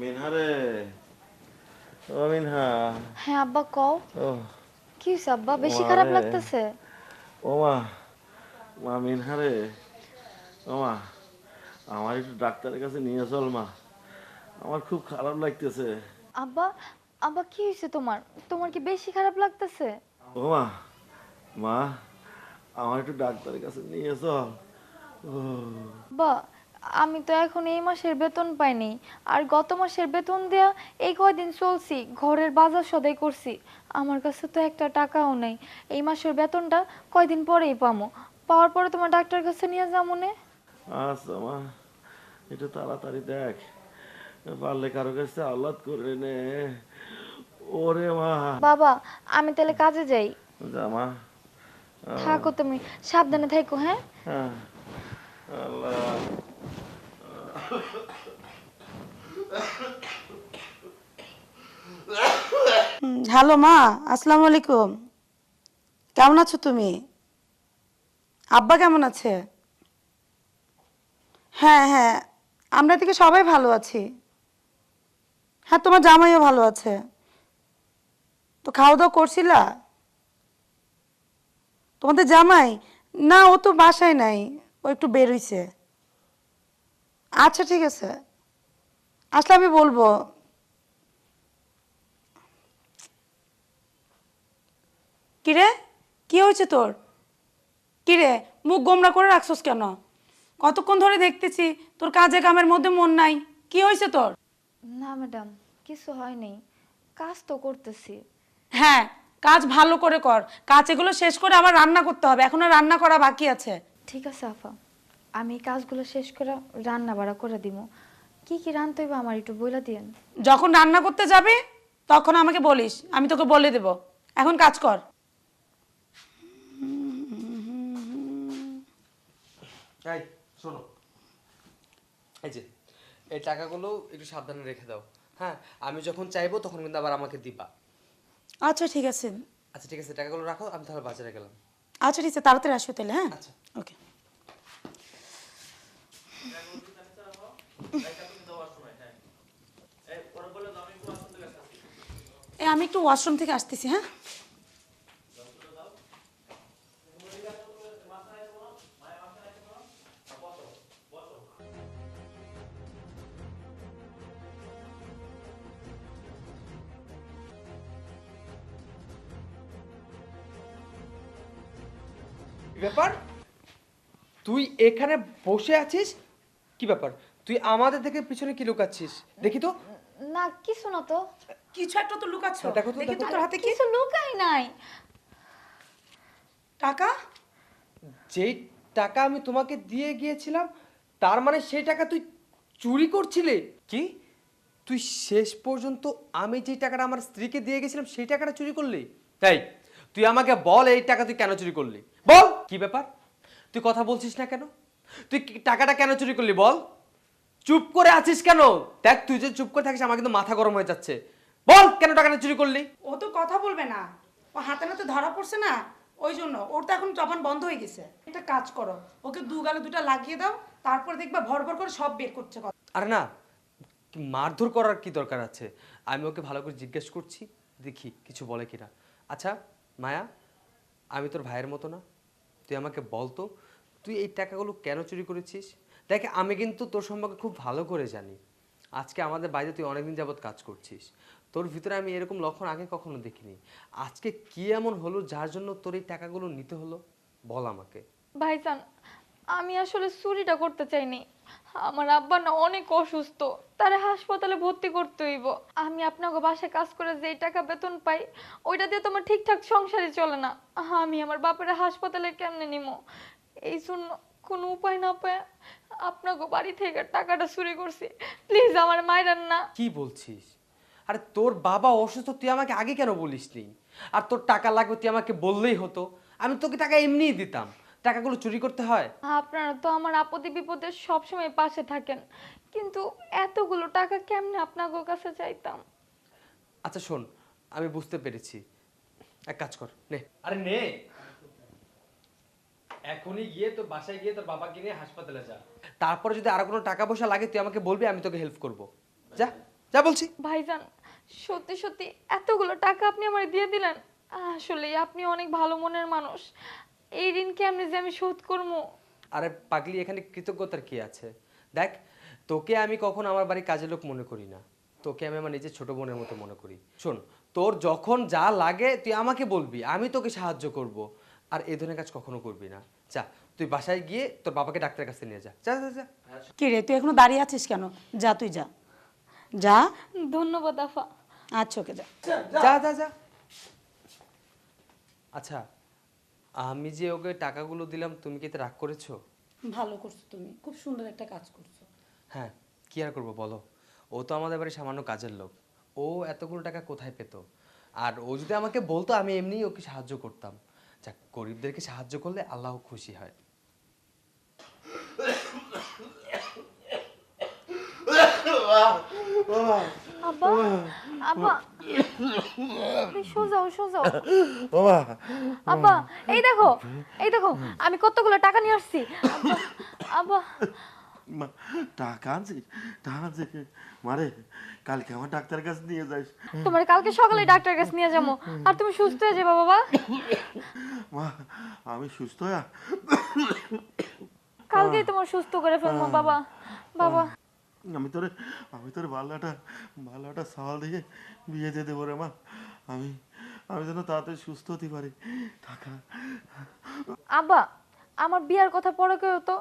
মিনহারে। ও মিনহা। হ্যাঁ আব্বা কও। ও। কি আব্বা? বেশি খারাপ লাগতেছে। ও মা মা মিনহারে। ও মা আমার একটু ডাক্তারের কাছে নিয়ে চল মা। আমার খুব খারাপ লাগতেছে। আব্বা আব্বা কি হয়েছে তোমার? তোমার কি বেশি খারাপ লাগতেছে? ও মা মা আমার একটু ডাক্তারের কাছে নিয়ে চল। ও। বা আমি তো এখন এই মাসের বেতন পাইনি। আর গত মাসের বেতন দেয়া এই কয়দিন চলছি ঘরের বাজার সদাই করছি। আমার কাছে তো একটা টাকাও নেই। এই মাসের বেতনটা কয়দিন পরেই পামো? পাওয়ার পরে তোমার ডাক্তার কাছে নিয়ে যাব নে। আচ্ছা মা একটু তাড়াতাড়ি দেখ। পারলে কারও কাছে আহ্লাদ করে নে। ওরে মা। বাবা আমি তাহলে কাজে যাই। যা মা। থাকো তুমি সাবধানে থাকো হ্যাঁ? হ্যাঁ। হ্যালো মা, আসসালামু আলাইকুম। কেমন আছো তুমি? আব্বা কেমন আছে? হ্যাঁ হ্যাঁ আমরা থেকে সবাই ভালো আছি। হ্যাঁ তোমার জামাইও ভালো আছে। তো খাওয়া দাওয়া করছিলা? তোমাদের জামাই? না, ও তো বাসায় নাই। ও একটু বেরোইছে আচ্ছা ঠিক আছে। আসলে আমি বলব কিরে? কি হয়েছে তোর? কিরে মুখ গোমরা করে রাখছস কেন? কতক্ষণ ধরে দেখতেছি তোর কাজে কামের মধ্যে মন নাই। কি হয়েছে তোর? না ম্যাডাম কিছু হয়নি কাজ তো করতেছি। হ্যাঁ কাজ ভালো করে কর। কাজ এগুলো শেষ করে আবার রান্না করতে হবে। এখনও রান্না করা বাকি আছে। ঠিক আছে আপা আমি এই কাজগুলো শেষ করে রান্না বাড়া করে দিব কি কি রানতে হইবে আমার একটু বইলা দিয়েন। যখন রান্না করতে যাবে তখন আমাকে বলিস আমি তোকে বলে দেব। এখন কাজ কর। এই শোনো। এই যে এই টাকাগুলো একটু সাবধানে রেখে দাও। হ্যাঁ আমি যখন চাইব তখন কিন্তু আবার আমাকে দিবা। আচ্ছা ঠিক আছে। আচ্ছা ঠিক আছে টাকাগুলো রাখো আমি তাহলে বাজারে গেলাম। আচ্ছা ঠিক আছে তাড়াতাড়ি আসো তাহলে হ্যাঁ। আচ্ছা। আমি একটু ওয়াশরুম থেকে আসতেছি হ্যাঁ? ব্যাপার? তুই এখানে বসে আছিস? কি ব্যাপার? তুই আমাদের থেকে পিছনে কি লুকাচ্ছিস? দেখি তো। না কিছু না তো। কিছু একটা তো লুকাচ্ছ। দেখো তো, দেখি তো। তোর হাতে কি? কিছু লুকাই নাই। টাকা? যেই টাকা আমি তোমাকে দিয়ে গিয়েছিলাম তার মানে সেই টাকা তুই চুরি করছিলে? কি? তুই শেষ পর্যন্ত আমি যে টাকাটা আমার স্ত্রীকে দিয়ে গেছিলাম সেই টাকাটা চুরি করলি? তাই? তুই আমাকে বল এই টাকা তুই কেন চুরি করলি? বল! কি ব্যাপার? তুই কথা বলছিস না কেন? তুই টাকাটা কেন চুরি করলি বল? চুপ করে আছিস কেন? দেখ তুই যে চুপ করে থাকিস আমার কিন্তু মাথা গরম হয়ে যাচ্ছে। বল কেন টাকাটা চুরি করলি? ও তো কথা বলবে না। ও হাতে নাতে ধরা পড়ছে না। ওই জন্য ওর তো এখন জবান বন্ধ হয়ে গেছে। একটা কাজ করো ওকে দু গালে দুটা লাগিয়ে দাও তারপর দেখবা ভর ভর করে সব বের করছে কথা। আরে না মারধর করার কি দরকার আছে? আমি ওকে ভালো করে জিজ্ঞেস করছি দেখি কিছু বলে কিনা। আচ্ছা মায়া আমি তোর ভাইয়ের মতো না। তুই আমাকে বল তো তুই এই টাকাগুলো কেন চুরি করেছিস? দেখ, আমি কিন্তু তোর সম্পর্কে খুব ভালো করে জানি। আজকে আমাদের বাইরে তুই অনেকদিন যাবৎ কাজ করছিস। তোর ভিতরে আমি এরকম লক্ষণ আগে কখনো দেখিনি। আজকে কি এমন হলো যার জন্য তোর এই টাকাগুলো নিতে হলো? বল আমাকে। ভাইজান, আমি আসলে চুরিটা করতে চাইনি। আমার আব্বা না অনেক অসুস্থ। তারে হাসপাতালে ভর্তি করতে হইব। আমি আপনাকে বাসায় কাজ করে যেই টাকা বেতন পাই, ওইটা দিয়ে তোমার ঠিকঠাক সংসারই চলে না। আমি আমার বাপের হাসপাতালে কেমনে নিমো? এই জন্য কোনো উপায় না পায় আপনাকে বাড়ি থেকে টাকাটা চুরি করছি। প্লিজ আমার মায়েরান না। কি বলছিস? আরে তোর বাবা অসুস্থ তুই আমাকে আগে কেন বলিসনি? আর তোর টাকা লাগবে তুই আমাকে বললেই হতো। আমি তোকে টাকা এমনিই দিতাম। টাকাগুলো চুরি করতে হয়? আপনারা তো আমার আপদে বিপদে সবসময় পাশে থাকেন। কিন্তু এতগুলো টাকা কেমনে আপনাদের কাছে চাইতাম? আচ্ছা শোন আমি বুঝতে পেরেছি। এক কাজ কর নে। আরে নে। এখনই গিয়ে তোর বাসায় গিয়ে তোর বাবাকে নিয়ে হাসপাতালে যা। তারপরে যদি আর কোনো টাকা পয়সা লাগে তুই আমাকে বলবি আমি তোকে হেল্প করব। যা যা বলছি। ভাইজান সত্যি সত্যি এতগুলো টাকা আপনি আমার দিয়ে দিলেন আসলে আপনি অনেক ভালো মনের মানুষ। এই ঋণ কেমনে যে আমি শোধ করব? আরে পাগলি এখানে কৃতজ্ঞতার কি আছে? দেখ তোকে আমি কখন আমার বাড়ির কাজের লোক মনে করি না। তোকে আমি আমার নিজের ছোট বোনের মতো মনে করি। শোন তোর যখন যা লাগে তুই আমাকে বলবি আমি তোকে সাহায্য করব। আর এই ধরনের কাজ কখনো করবি না। যা তুই বাসায় গিয়ে তোর বাবাকে ডাক্তারের কাছে নিয়ে যা। যা যা যা। কি রে তুই এখনও দাঁড়িয়ে আছিস কেন? যা তুই যা। যা। ধন্যবাদ আফা। আচ্ছা ওকে যা। যা যা। যা আচ্ছা আমি যে ওকে টাকাগুলো দিলাম তুমি কি এতে রাগ করেছ? ভালো করছ তুমি। খুব সুন্দর একটা কাজ করছ। হ্যাঁ কি আর করব বলো? ও তো আমাদের বাড়ি সামান্য কাজের লোক। ও এতগুলো টাকা কোথায় পেত? আর ও যদি আমাকে বলতো আমি এমনিই ওকে সাহায্য করতাম। যাক গরিবদেরকে সাহায্য করলে আল্লাহ খুশি হয়। আব্বা আব্বা। এই সোজাও সোজাও বাবা আব্বা এই দেখো এই দেখো আমি কতগুলো টাকা নিয়ে আসছি। আব্বা আব্বা মা টাকা আনছিস টাকা আনছিস মারে কালকে আমার ডাক্তারের কাছে নিয়ে যাইস তোমার কালকে সকালে ডাক্তার কাছে নিয়ে যাব। আর তুমি সুস্থ হয়ে যাবে বাবা। মা আমি সুস্থ হয়ে কালকেই তোমার সুস্থ করে ফেলব বাবা। বাবা। আমি তোরে আমি তোর ভালোটা ভালোটা সওয়াল দিয়ে বিয়ে দিয়ে দেবো রে মা। আমি আমি যেন তাড়াতাড়ি সুস্থ হতে পারি। টাকা আব্বা আমার বিয়ার কথা পরে কেউ তো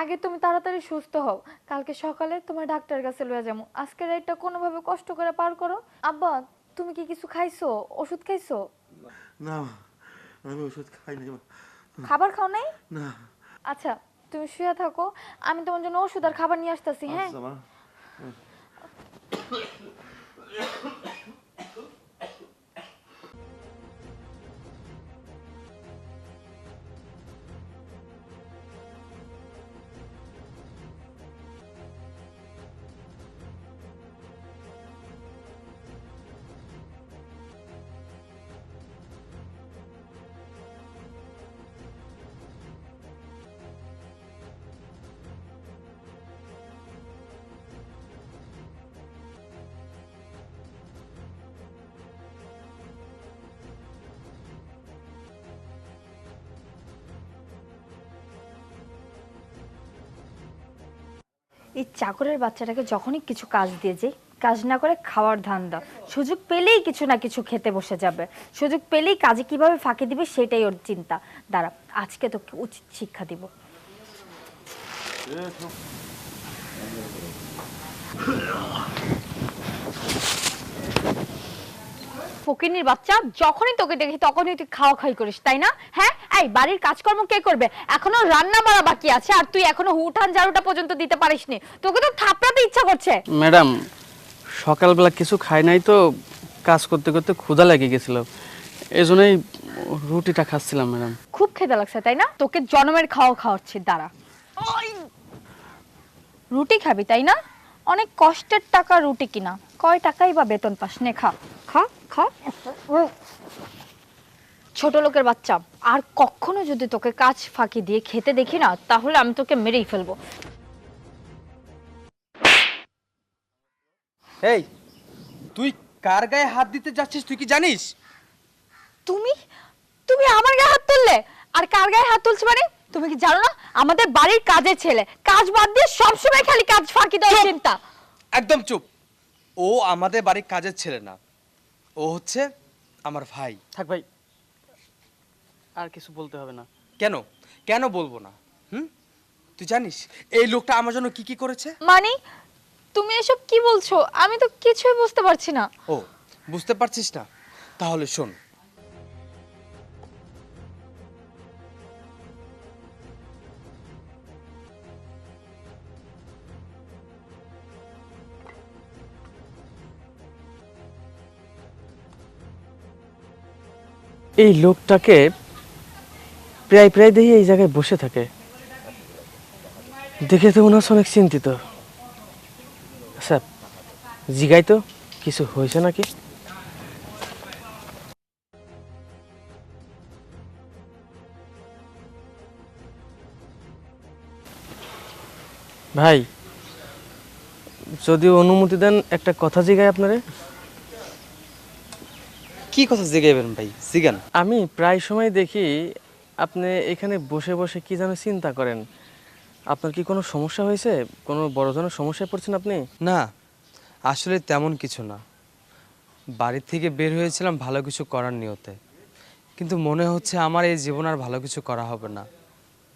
আগে তুমি তাড়াতাড়ি সুস্থ হও। কালকে সকালে তোমার ডাক্তারের কাছে লয়ে যাব আজকের রাতটা কোনোভাবে কষ্ট করে পার করো। আব্বা তুমি কি কিছু খাইছো? ওষুধ খাইছো? না আমি ওষুধ খাই নাই খাবার খাও নাই? না। আচ্ছা তুমি শুয়ে থাকো। আমি তোমার জন্য ওষুধ আর খাবার নিয়ে আসতেছি হ্যাঁ? এই চাকরের বাচ্চাটাকে যখনই কিছু কাজ দিয়ে যে কাজ না করে খাওয়ার ধান দাও সুযোগ পেলেই কিছু না কিছু খেতে বসে যাবে। সুযোগ পেলেই কাজে কীভাবে ফাঁকি দিবে সেটাই ওর চিন্তা। দাঁড়া, আজকে তোকে উচিত শিক্ষা দিব। ফকিনির বাচ্চা যখনই তোকে দেখি তখনই তুই খাওয়া খাই করিস তাই না? হ্যাঁ? এই বাড়ির কাজকর্ম কে করবে? এখনও রান্না বাড়া বাকি আছে আর তুই এখনও উঠান ঝাড়ুটা পর্যন্ত দিতে পারিসনি। তোকে তো থাপড়াতে ইচ্ছা করছে। ম্যাডাম সকালবেলা কিছু খাই নাই তো কাজ করতে করতে ক্ষুধা লেগে গেছিল। এই জন্যই রুটিটা খাচ্ছিলাম ম্যাডাম। খুব খেতে লাগছে তাই না? তোকে জনমের খাওয়া খাওয়াচ্ছি দাঁড়া। ওই! রুটি খাবি তাই না? অনেক কষ্টের টাকা রুটি কিনা। কয় টাকাই বা বেতন পাস নে খা। ছোট লোকের বাচ্চা আর কখনো যদি তোকে কাজ ফাঁকি দিয়ে খেতে দেখি না তাহলে আমি তোকে মেরেই ফেলব। এই তুই কার গায়ে হাত দিতে যাচ্ছিস তুই কি জানিস? তুমি? তুমি আমার গায়ে হাত তুললে? আর কার গায়ে হাত তুলছ মানে? তুমি কি জানো না? আমাদের বাড়ির কাজের ছেলে। কাজ বাদ দিয়ে সবসময় খালি কাজ ফাঁকি দেওয়ার চিন্তা। একদম চুপ। ও আমাদের বাড়ির কাজের ছেলে না। ও হচ্ছে আমার ভাই। থাক ভাই আর কিছু বলতে হবে না। কেন? কেন বলব না? হুম? তুই জানিস এই লোকটা আমার জন্য কি কি করেছে? মানে তুমি এসব কি বলছো? আমি তো কিছুই বুঝতে পারছি না। ও বুঝতে পারছিস না? তাহলে শোন এই লোকটাকে প্রায় প্রায় দেখি এই জায়গায় বসে থাকে। দেখে তো মনে অনেক চিন্তিত। আচ্ছা জিগাই তো, কিছু হয়েছে নাকি? ভাই, যদি অনুমতি দেন, একটা কথা জিগাই আপনারে। কি কথা জিগাইবেন ভাই? জিগান। আমি প্রায় সময় দেখি আপনি এখানে বসে বসে কি যেন চিন্তা করেন। আপনার কি কোনো সমস্যা হয়েছে? কোনো বড় ধরনের সমস্যায় পড়ছেন আপনি? না আসলে তেমন কিছু না। বাড়ি থেকে বের হয়েছিলাম ভালো কিছু করার নিয়তে। কিন্তু মনে হচ্ছে আমার এই জীবন আর ভালো কিছু করা হবে না।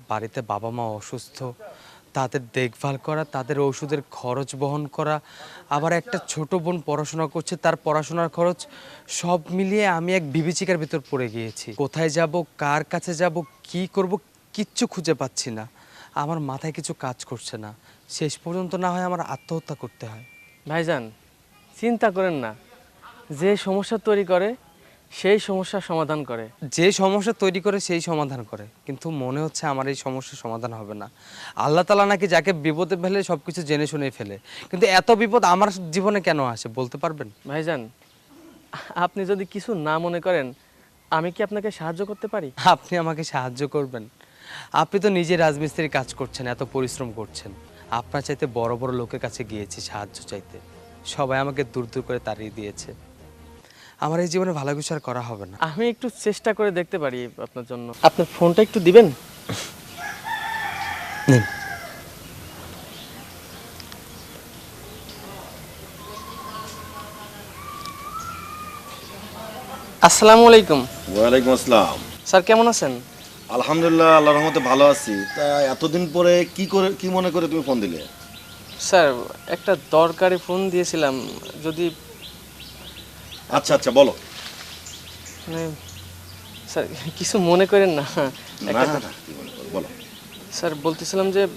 বাড়িতে বাবা মা অসুস্থ তাদের দেখভাল করা, তাদের ওষুধের খরচ বহন করা, আবার একটা ছোট বোন পড়াশোনা করছে, তার পড়াশোনার খরচ সব মিলিয়ে আমি এক বিবেচিকার ভিতর পড়ে গিয়েছি। কোথায় যাব, কার কাছে যাব, কি করব কিচ্ছু খুঁজে পাচ্ছি না। আমার মাথায় কিছু কাজ করছে না। শেষ পর্যন্ত না হয় আমার আত্মহত্যা করতে হয়। ভাইজান, চিন্তা করেন না। যে সমস্যা তৈরি করে সেই সমস্যার সমাধান করে। যে সমস্যা তৈরি করে সেই সমাধান করে। কিন্তু মনে হচ্ছে আমার এই সমস্যার সমাধান হবে না। আল্লাহ তালা নাকি যাকে বিপদে ফেলে সব কিছু জেনে শুনে ফেলে। কিন্তু এত বিপদ আমার জীবনে কেন আসে বলতে পারবেন? ভাইজান আপনি যদি কিছু না মনে করেন আমি কি আপনাকে সাহায্য করতে পারি? আপনি আমাকে সাহায্য করবেন। আপনি তো নিজে রাজমিস্ত্রির কাজ করছেন এত পরিশ্রম করছেন। আপনার চাইতে বড় বড় লোকের কাছে গিয়েছি সাহায্য চাইতে। সবাই আমাকে দূর দূর করে তাড়িয়ে দিয়েছে। আমার এই জীবনে ভালো কিছু আর করা হবে না। আমি একটু চেষ্টা করে দেখতে পারি আপনার জন্য। আপনার ফোনটা একটু দিবেন? নিন। আসসালামু আলাইকুম। ওয়ালাইকুম আসসালাম। স্যার কেমন আছেন? আলহামদুলিল্লাহ আল্লাহ রহমতে ভালো আছি। তা এতদিন পরে কি করে কি মনে করে তুমি ফোন দিলে? স্যার একটা দরকারি ফোন দিয়েছিলাম। যদি আচ্ছা আচ্ছা বলো। মানে স্যার কিছু মনে করেন না। না না, না, কি করো, বলো। স্যার বলতেছিলাম যে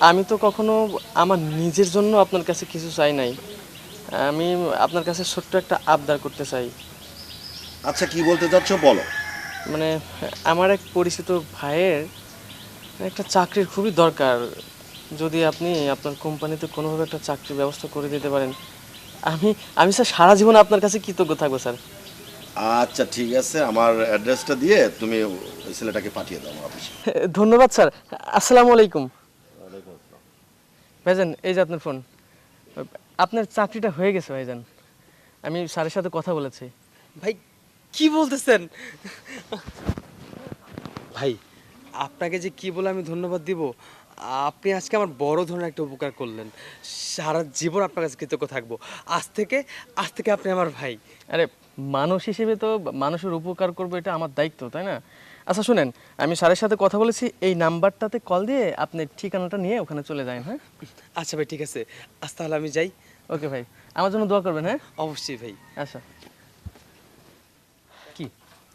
আমি তো কখনো আমার নিজের জন্য আপনার কাছে কিছু চাই নাই। আমি আপনার কাছে ছোট্ট একটা আবদার করতে চাই। আচ্ছা কি বলতে চাচ্ছ বলো। মানে আমার এক পরিচিত ভাইয়ের একটা চাকরির খুবই দরকার। যদি আপনি আপনার কোম্পানিতে কোনোভাবে একটা চাকরির ব্যবস্থা করে দিতে পারেন। আমি আমি স্যার সারা জীবন আপনার কাছে কৃতজ্ঞ থাকব স্যার। আচ্ছা ঠিক আছে। আমার অ্যাড্রেসটা দিয়ে তুমি ওই ছেলেটাকে পাঠিয়ে দাও আমার অফিসে। ধন্যবাদ স্যার। আসসালামু আলাইকুম। ভাইজান এই যে আপনার ফোন। আপনার চাকরিটা হয়ে গেছে ভাইজান। আমি স্যারের সাথে কথা বলেছি। ভাই কি বলতেছেন? ভাই আপনাকে যে কি বলে আমি ধন্যবাদ দিব? আপনি আজকে আমার বড় ধরনের একটা উপকার করলেন। সারা জীবন আপনার কাছে কৃতজ্ঞ থাকব। আজ থেকে আজ থেকে আপনি আমার ভাই। আরে মানুষ হিসেবে তো মানুষের উপকার করব এটা আমার দায়িত্ব তাই না? আচ্ছা শুনেন আমি স্যারের সাথে কথা বলেছি এই নাম্বারটাতে কল দিয়ে আপনি ঠিকানাটা নিয়ে ওখানে চলে যান হ্যাঁ? আচ্ছা ভাই ঠিক আছে। আজ তাহলে আমি যাই। ওকে ভাই আমার জন্য দোয়া করবেন হ্যাঁ? অবশ্যই ভাই। আচ্ছা।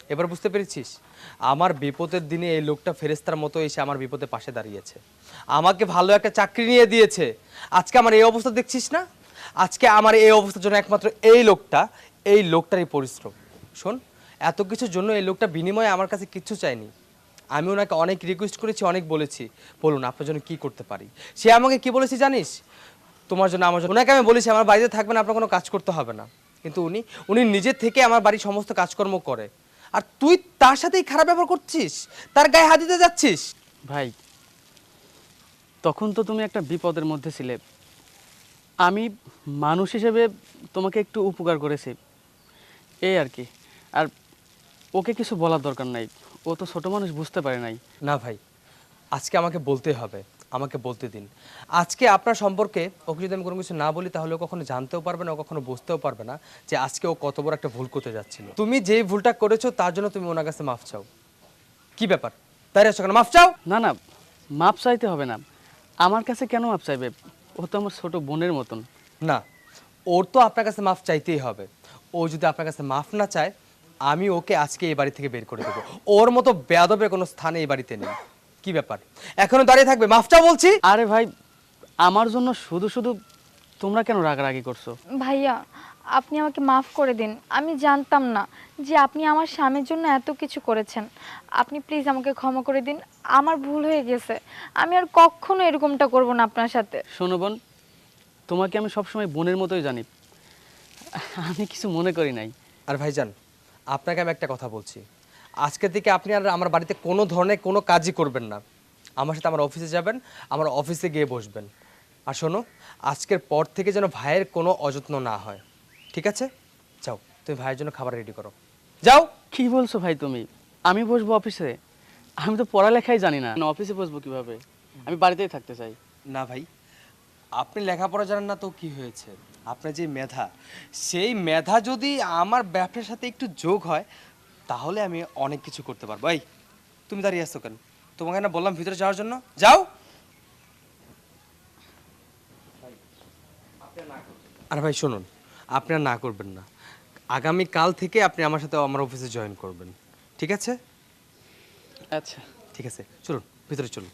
এবার বুঝতে পেরেছিস? আমার বিপদের দিনে এই লোকটা ফেরেস্তার মতো এসে আমার বিপদে পাশে দাঁড়িয়েছে। আমাকে ভালো একটা চাকরি নিয়ে দিয়েছে। আজকে আমার এই অবস্থা দেখছিস না? আজকে আমার এই অবস্থার জন্য একমাত্র এই লোকটা, এই লোকটারই পরিশ্রম। শোন, এত কিছুর জন্য এই লোকটা বিনিময়ে আমার কাছে কিচ্ছু চায়নি। আমি ওনাকে অনেক রিকোয়েস্ট করেছি, অনেক বলেছি। বলুন, আপনার জন্য কী করতে পারি? সে আমাকে কি বলেছে জানিস? তোমার জন্য, আমার জন্য। ওনাকে আমি বলেছি, আমার বাড়িতে থাকবেন, আপনার কোনো কাজ করতে হবে না। কিন্তু উনি উনি নিজের থেকে আমার বাড়ির সমস্ত কাজকর্ম করে। আর তুই তার সাথেই খারাপ ব্যবহার করছিস? তার গায়ে হাত দিতে যাচ্ছিস? ভাই তখন তো তুমি একটা বিপদের মধ্যে ছিলে। আমি মানুষ হিসেবে তোমাকে একটু উপকার করেছি। এই আর কি। আর ওকে কিছু বলার দরকার নাই। ও তো ছোট মানুষ বুঝতে পারে নাই। না ভাই আজকে আমাকে বলতে হবে। আমাকে বলতে দিন। আজকে আপনার সম্পর্কে ওকে যদি আমি কোনো কিছু না বলি তাহলে ও কখনো জানতেও পারবে না ও কখনো বুঝতেও পারবে না যে আজকে ও কত বড় একটা ভুল করতে যাচ্ছিল। তুমি যেই ভুলটা করেছ তার জন্য তুমি ওনার কাছে মাফ চাও। কি ব্যাপার? তাই আছো কেন? মাফ চাও? না না মাপ চাইতে হবে না। আমার কাছে কেন মাপ চাইবে? ও তো আমার ছোট বোনের মতন। না ওর তো আপনার কাছে মাফ চাইতেই হবে। ও যদি আপনার কাছে মাফ না চায় আমি ওকে আজকে এই বাড়ি থেকে বের করে দেবো। ওর মতো বেয়াদবের কোনো স্থানে এই বাড়িতে নেই। কি ব্যাপার? এখনও দাঁড়িয়ে থাকবে মাফ চাও বলছি। আরে ভাই আমার জন্য শুধু শুধু তোমরা কেন রাগারাগি করছ? ভাইয়া আপনি আমাকে মাফ করে দিন। আমি জানতাম না যে আপনি আমার স্বামীর জন্য এত কিছু করেছেন। আপনি প্লিজ আমাকে ক্ষমা করে দিন আমার ভুল হয়ে গেছে। আমি আর কখনো এরকমটা করব না আপনার সাথে। শোনো বোন তোমাকে আমি সবসময় বোনের মতোই জানি। আমি কিছু মনে করি নাই। আর ভাইজান আপনাকে আমি একটা কথা বলছি। আজকে থেকে আপনি আর আমার বাড়িতে কোনো ধরনের কোনো কাজই করবেন না। আমার সাথে আমার অফিসে যাবেন আমার অফিসে গিয়ে বসবেন। আর শোনো আজকের পর থেকে যেন ভাইয়ের কোনো অযত্ন না হয়। ঠিক আছে? যাও তুমি ভাইয়ের জন্য খাবার রেডি করো। যাও! কি বলছো ভাই তুমি? আমি বসবো অফিসে? আমি তো পড়ালেখাই জানি না। অফিসে বসবো কীভাবে? আমি বাড়িতেই থাকতে চাই। না ভাই আপনি লেখাপড়া জানেন না তো কি হয়েছে। আপনার যে মেধা সেই মেধা যদি আমার ব্যবসার সাথে একটু যোগ হয় তাহলে আমি অনেক কিছু করতে পারব। এই তুমি দাঁড়িয়ে আসছো কেন? তোমাকে না বললাম ভিতরে যাওয়ার জন্য। যাও। আর ভাই শুনুন। আপনি আর না করবেন না। আগামী কাল থেকে আপনি আমার সাথে আমার অফিসে জয়েন করবেন। ঠিক আছে? আচ্ছা। ঠিক আছে। চলুন ভিতরে চলুন।